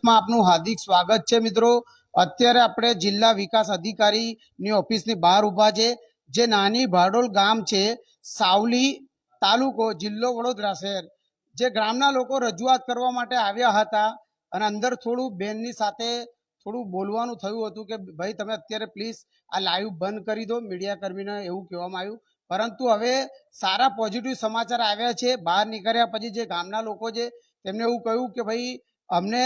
ન્યૂઝમાં આપનું હાર્દિક સ્વાગત છે મિત્રો. અત્યારે આપણે જિલ્લા વિકાસ અધિકારીની ઓફિસની બહાર ઊભા છે. જે નાની ભાડોલ ગામ છે, સાવલી તાલુકો, જિલ્લો વડોદરા શહેર. જે ગામના લોકો રજૂઆત કરવા માટે આવ્યા હતા અને અંદર થોડું બેનની સાથે થોડું બોલવાનું થયું હતું કે, ભાઈ, તમે અત્યારે પ્લીઝ આ લાઈવ બંધ કરી દો, મીડિયા કર્મીને એવું કહેવામાં આવ્યું. પરંતુ હવે સારા પોઝિટિવ સમાચાર આવ્યા છે. બહાર નીકળ્યા પછી જે ગામના લોકો છે, તેમને એવું કહ્યું કે, ભાઈ, અમને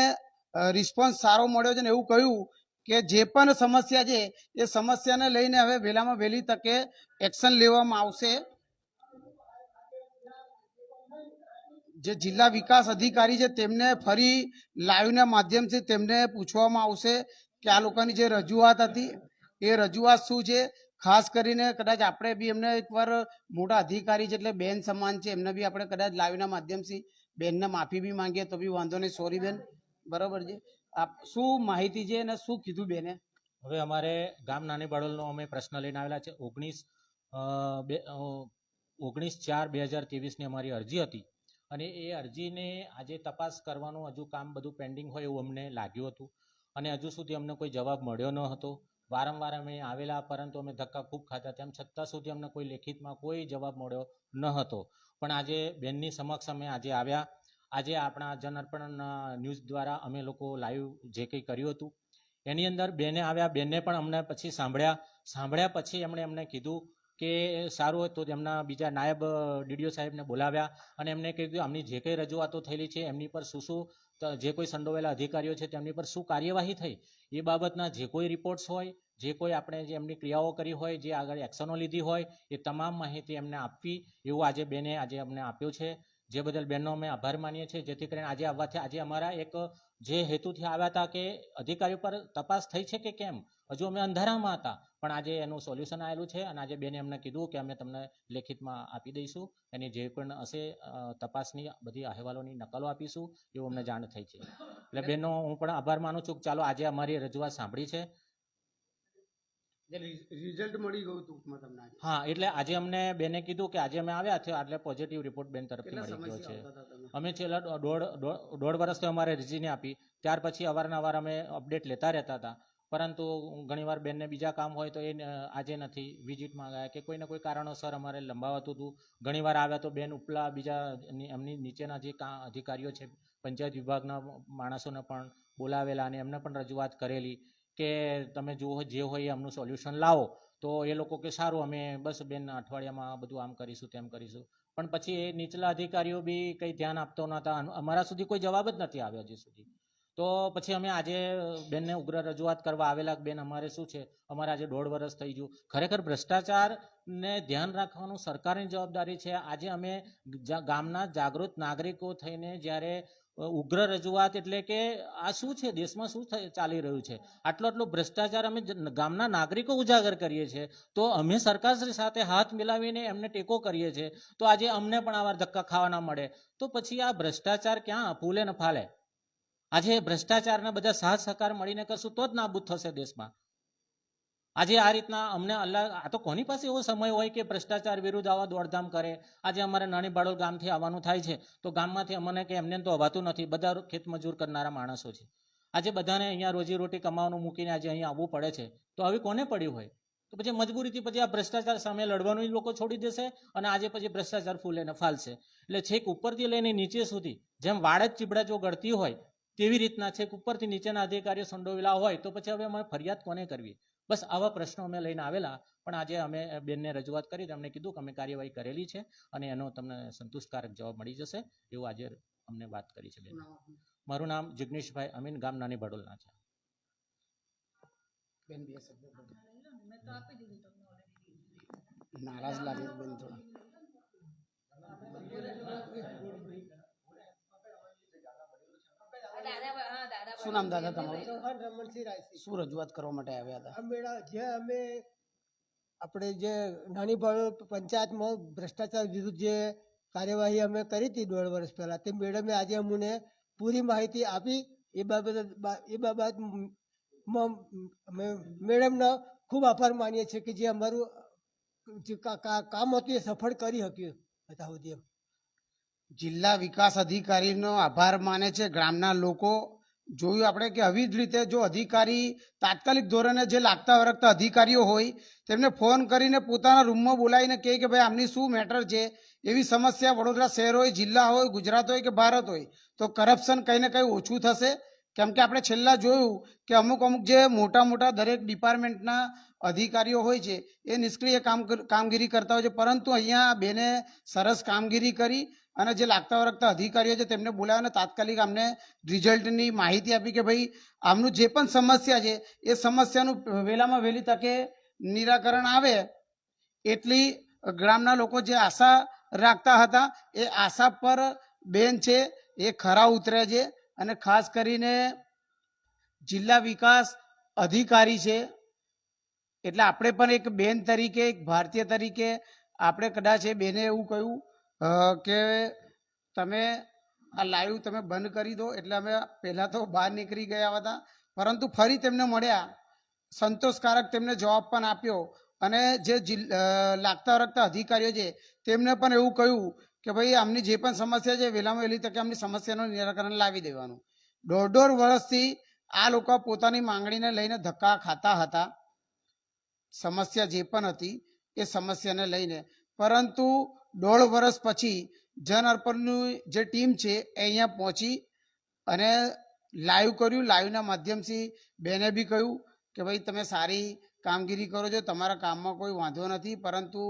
રિસ્પોન્સ સારો મળ્યો છે ને એવું કહ્યું કે જે પણ સમસ્યા છે, એ સમસ્યાને લઈને હવે વહેલામાં વહેલી તકે એક્શન લેવામાં આવશે. જે જિલ્લા વિકાસ અધિકારી છે, તેમને ફરી લાઈવના માધ્યમથી તેમને પૂછવામાં આવશે કે આ લોકોની જે રજૂઆત હતી, એ રજૂઆત શું છે? ખાસ કરીને કદાચ આપણે બી એમને એકવાર મોટા અધિકારી છે, એટલે બેન સમાન છે, એમને બી આપણે કદાચ લાઈવના માધ્યમથી બેનને માફી બી માંગીએ તો બી વાંધો નહીં સોરી બેન. બરાબર છે? આપ શું માહિતી છે અને શું કીધું બેને? હવે અમારે ગામ નાની બાળોલનો અમે પ્રશ્ન લઈને આવેલા છે. ઓગણીસ બે ઓગણીસ ચાર બે હજાર ત્રેવીસની અમારી અરજી હતી. અને એ અરજીને આજે તપાસ કરવાનું હજુ કામ બધું પેન્ડિંગ હોય એવું અમને લાગ્યું હતું. અને હજુ સુધી અમને કોઈ જવાબ મળ્યો ન હતો. વારંવાર અમે આવેલા, પરંતુ અમે ધક્કા ખૂબ ખાતા તેમ છતાં સુધી અમને કોઈ લેખિતમાં કોઈ જવાબ મળ્યો ન હતો. પણ આજે બેનની સમક્ષ અમે આજે આવ્યા. આજે આપણા જનઅર્પણ ન્યૂઝ દ્વારા અમે લોકો લાઈવ જે કંઈ કર્યું હતું, એની અંદર બેને આવ્યા, બેને પણ અમને પછી સાંભળ્યા. સાંભળ્યા પછી એમણે અમને કીધું કે સારું હોય તો એમના બીજા નાયબ ડીડીઓ સાહેબને બોલાવ્યા અને એમને કીધું આમની જે કંઈ રજૂઆતો થયેલી છે, એમની પર શું શું જે કોઈ સંડોવેલા અધિકારીઓ છે, તેમની પર શું કાર્યવાહી થઈ? એ બાબતના જે કોઈ રિપોર્ટ્સ હોય, જે કોઈ આપણે જે એમની ક્રિયાઓ કરી હોય, જે આગળ એક્શનો લીધી હોય, એ તમામ માહિતી એમને આપવી એવું આજે બેને આજે અમને આપ્યું છે. જે બદલ બેનનો અમે આભાર માનીએ છીએ. જેથી કરીને આજે આવવાથી, આજે અમારા એક જે હેતુથી આવ્યા હતા કે અધિકારીઓ પર તપાસ થઈ છે કે કેમ? હજુ અમે અંધારામાં હતા. પણ આજે એનું સોલ્યુશન આવેલું છે અને આજે બેને અમને કીધું કે અમે તમને લેખિતમાં આપી દઈશું. એની જે પણ હશે તપાસની બધી અહેવાલોની નકલો આપીશું. એવું અમને જાણ થઈ છે. એટલે બેનનો હું પણ આભાર માનું છું કે ચાલો આજે અમારી રજૂઆત સાંભળી છે. રિઝલ્ટ મળી ગયું ટૂંકમાં તમને હા એટલે આજે અમને બેને કીધું કે આજે અમે આવ્યા છે એટલે પોઝિટિવ રિપોર્ટ બેન તરફથી મળી ગયો છે? અમે છેલ્લા દોઢ દોઢ દોઢ વર્ષથી અમારે રિઝીને આપી. ત્યાર પછી અવારનવાર અમે અપડેટ લેતા રહેતા હતા. પરંતુ ઘણીવાર બેનને બીજા કામ હોય તો એ આજે નથી વિઝિટમાં ગયા કે કોઈને કોઈ કારણોસર અમારે લંબાવાતું હતું. ઘણીવાર આવ્યા તો બેન ઉપલા બીજા એમની નીચેના જે અધિકારીઓ છે, પંચાયત વિભાગના માણસોને પણ બોલાવેલા અને એમને પણ રજૂઆત કરેલી કે તમે જુઓ, જે હોય એ અમનું સોલ્યુશન લાવો. તો એ લોકો કે સારું, અમે બસ બેન અઠવાડિયામાં બધું આમ કરીશું, તેમ કરીશું. પણ પછી એ નીચલા અધિકારીઓ બી કંઈ ધ્યાન આપતો નહોતા. અમારા સુધી કોઈ જવાબ જ નથી આવ્યો હજી સુધી. તો પછી અમે આજે બેનને ઉગ્ર રજૂઆત કરવા આવેલા બેન, અમારે શું છે? અમારે આજે દોઢ વર્ષ થઈ ગયું. ખરેખર ભ્રષ્ટાચારને ધ્યાન રાખવાનું સરકારની જવાબદારી છે. આજે અમે ગામના જાગૃત નાગરિકો થઈને જ્યારે ઉગ્ર રજૂઆત એટલે કે, આ શું છે? દેશમાં શું ચાલી રહ્યું છે? આટલો આટલો ભ્રષ્ટાચાર અમે ગામના નાગરિકો ઉજાગર કરીએ છીએ. તો અમે સરકારશ્રી સાથે હાથ મિલાવીને એમને ટેકો કરીએ છીએ. તો આજે અમને પણ આવા ધક્કા ખાવા ના મળે. તો પછી આ ભ્રષ્ટાચાર ક્યાં ફૂલે ને ફાલે? આજે ભ્રષ્ટાચારના બધા સાથ સહકાર મળીને કરશું તો જ નાબૂદ થશે દેશમાં. આજે આ રીતના અમને અલ્લાહ આ તો કોની પાસે એવો સમય હોય કે ભ્રષ્ટાચાર વિરુદ્ધ આવા દોડધામ કરે? આજે અમારે નાની બાળોલ ગામથી આવવાનું થાય છે, તો ગામમાંથી અમને કે એમને તો અવાતું નથી, બધા ખેતમજૂર કરનારા માણસો છે. આજે બધાને અહીંયા રોજીરોટી કમાવાનું મૂકીને આજે અહીંયા આવવું પડે છે. તો હવે કોને પડ્યું હોય? તો પછી મજબૂરીથી પછી આ ભ્રષ્ટાચાર સામે લડવાનું લોકો છોડી દેશે અને આજે પછી ભ્રષ્ટાચાર ફૂલે ને ફાલશે. એટલે છેક ઉપરથી લઈને નીચે સુધી જેમ વાડ ચીબડા જો ગળતી હોય તેવી રીતના છેક ઉપરથી નીચેના અધિકારીઓ સંડોવેલા હોય તો પછી હવે અમે ફરિયાદ કોને કરવી બસ આવા પ્રશ્નો અમે લઈને આવેલા પણ આજે અમે બેનને રજૂઆત કરી તો અમને કીધું કે અમે કાર્યવાહી કરેલી છે અને એનો તમને સંતુષ્ટકારક જવાબ મળી જશે એવું આજે અમને વાત કરી છે બેન? મારું નામ જિગ્નેશભાઈ અમીન ગામ નાની ભડોલના છે. નારાજ લાગે બેન થોડા શું નામ દાદા તમારું? ચૌહાણ રમણસિંહ રાયસિંહ શું રજૂઆત કરવા માટે આવ્યા હતા? મેળા જે અમે આપણે જે નાની બાળો પંચાયતમાં ભ્રષ્ટાચાર વિરુદ્ધ જે કાર્યવાહી અમે કરી હતી દોઢ વર્ષ પહેલાં તે મેડમે આજે અમને પૂરી માહિતી આપી. એ બાબત એ બાબત અમે મેડમનો ખૂબ આભાર માનીએ છીએ કે જે અમારું જે કામ હતું એ સફળ કરી શક્યું અત્યાર સુધી જિલ્લા વિકાસ અધિકારીનો આભાર માને છે. ગ્રામના લોકો જોયું આપણે કે આવી જ રીતે જો અધિકારી તાત્કાલિક ધોરણે જે લાગતા વરગતા અધિકારીઓ હોય, તેમને ફોન કરીને પોતાના રૂમમાં બોલાવીને કહે કે ભાઈ આમની શું મેટર છે? એવી સમસ્યા વડોદરા શહેર હોય, જિલ્લા હોય, ગુજરાત હોય કે ભારત હોય, તો કરપ્શન કંઈ ને કંઈ ઓછું થશે? કેમ કે આપણે છેલ્લા જોયું કે અમુક અમુક જે મોટા મોટા દરેક ડિપાર્ટમેન્ટના અધિકારીઓ હોય છે, એ નિષ્ક્રિય કામ કામગીરી કરતા હોય છે. પરંતુ અહીંયા બેને સરસ કામગીરી કરી અને જે લાગતા વળગતા અધિકારીઓ છે તેમને બોલાવીને તાત્કાલિક અમને રિઝલ્ટની માહિતી આપી કે ભાઈ, આમનું જે પણ સમસ્યા છે, એ સમસ્યાનું વહેલામાં વહેલી તકે નિરાકરણ આવે એટલી ગ્રામના લોકો જે આશા રાખતા હતા, એ આશા પર બેન છે, એ ખરા ઉતરે છે અને ખાસ કરીને જિલ્લા વિકાસ અધિકારી છે. એટલે આપણે પણ એક બેન તરીકે, એક ભારતીય તરીકે આપણે કદાચ એ બેને એવું કહ્યું કે તમે આ લાઈવ તમે બંધ કરી દો, એટલે અમે પહેલાં તો બહાર નીકળી ગયા હતા. પરંતુ ફરી તેમને મળ્યા. સંતોષકારક તેમને જવાબ પણ આપ્યો. અને જે લાગતા વળગતા અધિકારીઓ છે, તેમને પણ એવું કહ્યું કે ભાઈ આમની જે પણ સમસ્યા છે, વહેલામાં વહેલી તકે આમની સમસ્યાનું નિરાકરણ લાવી દેવાનું. દોઢ દોઢ વર્ષથી આ લોકો પોતાની માંગણીને લઈને ધક્કા ખાતા હતા. સમસ્યા જે પણ હતી, એ સમસ્યાને લઈને. પરંતુ દોઢ વર્ષ પછી જન અર્પણની જે ટીમ છે એ અહીંયા પહોંચી અને લાઈવ કર્યું. લાઈવના માધ્યમથી બેને બી કહ્યું કે ભાઈ, તમે સારી કામગીરી કરો છો. તમારા કામમાં કોઈ વાંધો નથી. પરંતુ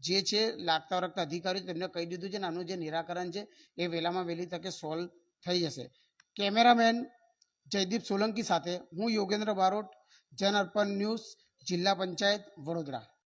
જે છે, લાગતા વળગતા અધિકારીઓ તેમને કહી દીધું છે ને આનું જે નિરાકરણ છે એ વહેલામાં વહેલી તકે સોલ્વ થઈ જશે. કેમેરામેન જયદીપ સોલંકી સાથે હું યોગેન્દ્ર બારોટ, જન અર્પણ ન્યૂઝ, જિલ્લા પંચાયત વડોદરા.